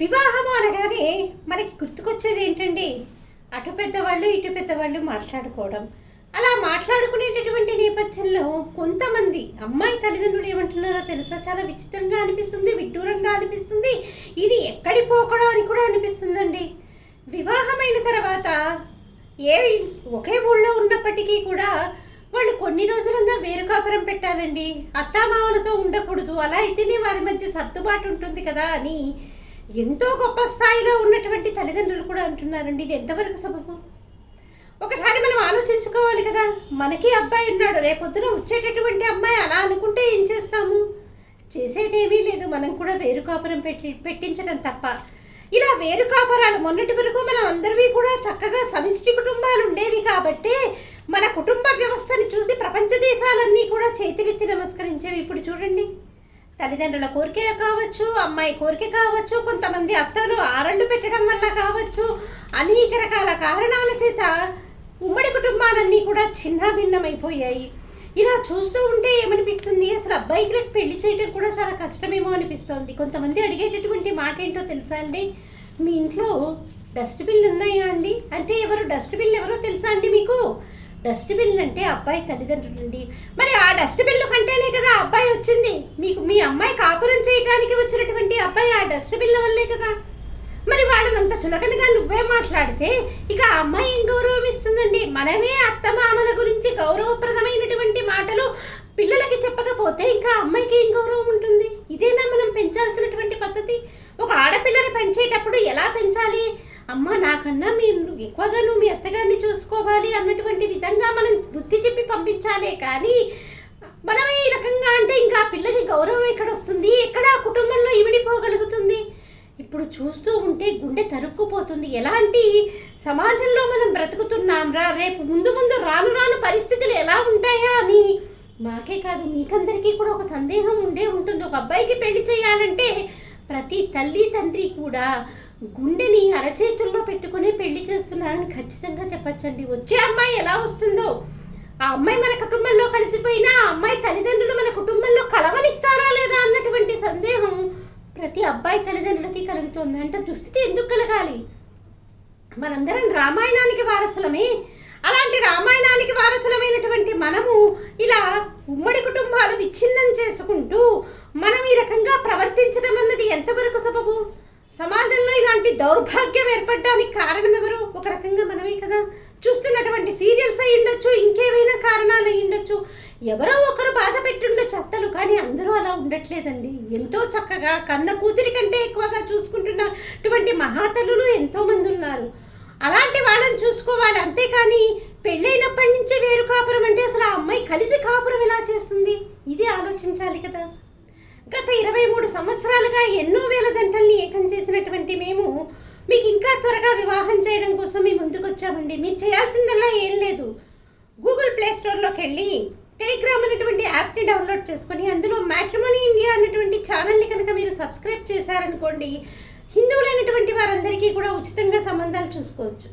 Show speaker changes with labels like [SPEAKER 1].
[SPEAKER 1] వివాహం అనగానే మనకి గుర్తుకొచ్చేది ఏంటండి? అటు పెద్దవాళ్ళు ఇటు పెద్దవాళ్ళు మాట్లాడుకోవడం. అలా మాట్లాడుకునేటటువంటి నేపథ్యంలో కొంతమంది అమ్మాయి తల్లిదండ్రులు ఏమంటున్నారో తెలుసా? చాలా విచిత్రంగా అనిపిస్తుంది విడ్డూరంగా అనిపిస్తుంది. ఇది ఎక్కడి పోకడం అని కూడా అనిపిస్తుందండి. వివాహమైన తర్వాత ఏ ఒకే ఊళ్ళో ఉన్నప్పటికీ కూడా వాళ్ళు కొన్ని రోజులన్నా వేరు కాపురం పెట్టాలండి. అత్తామామలతో ఉండకూడదు. అలా అయితేనే వారి మధ్య సర్దుబాటు ఉంటుంది కదా అని ఎంతో గొప్ప స్థాయిలో ఉన్నటువంటి తల్లిదండ్రులు కూడా అంటున్నారండి. ఇది ఎంతవరకు సబబు? ఒకసారి మనం ఆలోచించుకోవాలి కదా. మనకి అబ్బాయి ఉన్నాడు. రేపొద్దున వచ్చేటటువంటి అమ్మాయి అలా అనుకుంటే ఏం చేస్తాము? చేసేదేమీ లేదు. మనం కూడా వేరు కాపురం పెట్టి పెట్టించడం తప్ప. ఇలా వేరు కాపురాలు మొన్నటి వరకు మనం అందరివి కూడా చక్కగా సమిష్టి కుటుంబాలు ఉండేవి కాబట్టే మన కుటుంబ వ్యవస్థని చూసి ప్రపంచ దేశాలన్నీ కూడా చేతులెత్తి నమస్కరించేవి. ఇప్పుడు చూడండి. తల్లిదండ్రుల కోరిక కావచ్చు అమ్మాయి కోరిక కావచ్చు కొంతమంది అత్తలు ఆరళ్ళు పెట్టడం వల్ల కావచ్చు అనేక రకాల కారణాల చేత ఉమ్మడి కుటుంబాలన్నీ కూడా చిన్న భిన్నమైపోయాయి ఇలా చూస్తూ ఉంటే ఏమనిపిస్తుంది? అసలు అబ్బాయికి పెళ్ళి చేయడం కూడా చాలా కష్టమేమో అనిపిస్తుంది. కొంతమంది అడిగేటటువంటి మాట ఏంటో తెలుసా అండి? మీ ఇంట్లో డస్ట్బిన్లు ఉన్నాయా అండి? అంటే ఎవరు డస్ట్బిన్లు ఎవరో తెలుసా అండి మీకు? డస్ట్బిన్ అంటే అబ్బాయి తల్లిదండ్రులండి. మరి ఆ డస్ట్బిన్లు కంటేనే కదా అబ్బాయి వచ్చింది. మీకు మీ అమ్మాయి కాపురం చేయడానికి వచ్చినటువంటి అబ్బాయి ఆ డస్ట్బిన్ల వల్లే కదా. మరి వాళ్ళనంత చులకనగా నువ్వే మాట్లాడితే ఇక ఆ అమ్మాయి ఏం గౌరవం ఇస్తుందండి? మనమే అత్తమామల గురించి గౌరవప్రదమైనటువంటి మాటలు పిల్లలకి చెప్పకపోతే ఇంకా అమ్మాయికి ఏం గౌరవం ఉంటుంది? ఇదేనా మనం పెంచాల్సినటువంటి పద్ధతి? ఒక ఆడపిల్లని పెంచేటప్పుడు ఎలా పెంచాలి? అమ్మ నాకన్నా మీరు ఎక్కువగా నువ్వు మీ అత్తగారిని చూసుకోవాలి అన్నటువంటి విధంగా మనం బుద్ధి చెప్పి పంపించాలే కానీ మనం ఈ రకంగా అంటే ఇంకా పిల్లకి గౌరవం ఎక్కడ వస్తుంది ఎక్కడ ఆ కుటుంబంలో ఇమిడిపోగలుగుతుంది ఇప్పుడు చూస్తూ ఉంటే గుండె తరుక్కుపోతుంది. ఎలాంటి సమాజంలో మనం బ్రతుకుతున్నాం రా? రేపు ముందు ముందు రాను రాను పరిస్థితులు ఎలా ఉంటాయా అని మాకే కాదు మీకందరికీ కూడా ఒక సందేహం ఉండే ఉంటుంది. ఒక అబ్బాయికి పెళ్ళి చేయాలంటే ప్రతి తల్లి తండ్రి కూడా గుండెని అరచేతుల్లో పెట్టుకుని పెళ్ళి చేస్తున్నారని ఖచ్చితంగా చెప్పచ్చండి. వచ్చే అమ్మాయి ఎలా వస్తుందో? ఆ అమ్మాయి మన కుటుంబంలో కలిసిపోయినా ఆ అమ్మాయి తల్లిదండ్రులు మన కుటుంబంలో కలవనిస్తారా లేదా అన్నటువంటి సందేహం ప్రతి అబ్బాయి తల్లిదండ్రులకి కలుగుతుంది. అంటే దుస్థితి ఎందుకు కలగాలి? మనందరం రామాయణానికి వారసులమే. అలాంటి రామాయణానికి వారసులమైనటువంటి మనము ఇలా ఉమ్మడి కుటుంబాలు విచ్ఛిన్నం చేసుకుంటూ మనం ఈ రకంగా ప్రవర్తించడం అన్నది ఎంతవరకు సబబు? దౌర్భాగ్యం ఏర్పడడానికి కారణం ఎవరు? ఒక రకంగా మనమే కదా. చూస్తున్నటువంటి సీరియల్స్ అయి ఉండొచ్చు ఇంకేమైనా కారణాలు అయి ఉండొచ్చు. ఎవరో ఒకరు బాధ పెట్టుండొచ్చు అత్తలు కానీ అందరూ అలా ఉండట్లేదండి. ఎంతో చక్కగా కన్న కూతురి కంటే ఎక్కువగా చూసుకుంటున్నటువంటి మహాతల్లులు ఎంతోమంది ఉన్నారు. అలాంటి వాళ్ళని చూసుకోవాలి అంతేకాని పెళ్ళైనప్పటి నుంచే వేరు కాపురం అంటే అసలు ఆ అమ్మాయి కలిసి కాపురం ఎలా చేస్తుంది? ఇది ఆలోచించాలి కదా. గత ఇరవై మూడు సంవత్సరాలుగా ఎన్నో వివాహం చేసినటువంటి మేము మీకు ఇంకా త్వరగా వివాహం చేయడం కోసం మేము ముందుకు వచ్చామండి. మీరు చేయాల్సిందల్లా ఏం లేదు. గూగుల్ ప్లే స్టోర్లోకి వెళ్ళి టెలిగ్రామ్ అనేటువంటి యాప్ని డౌన్లోడ్ చేసుకొని అందులో మ్యాట్రిమోనీ ఇండియా అనేటువంటి ఛానల్ని కనుక మీరు సబ్స్క్రైబ్ చేశారనుకోండి హిందువులైనటువంటి వారందరికీ కూడా ఉచితంగా సంబంధాలు చూసుకోవచ్చు.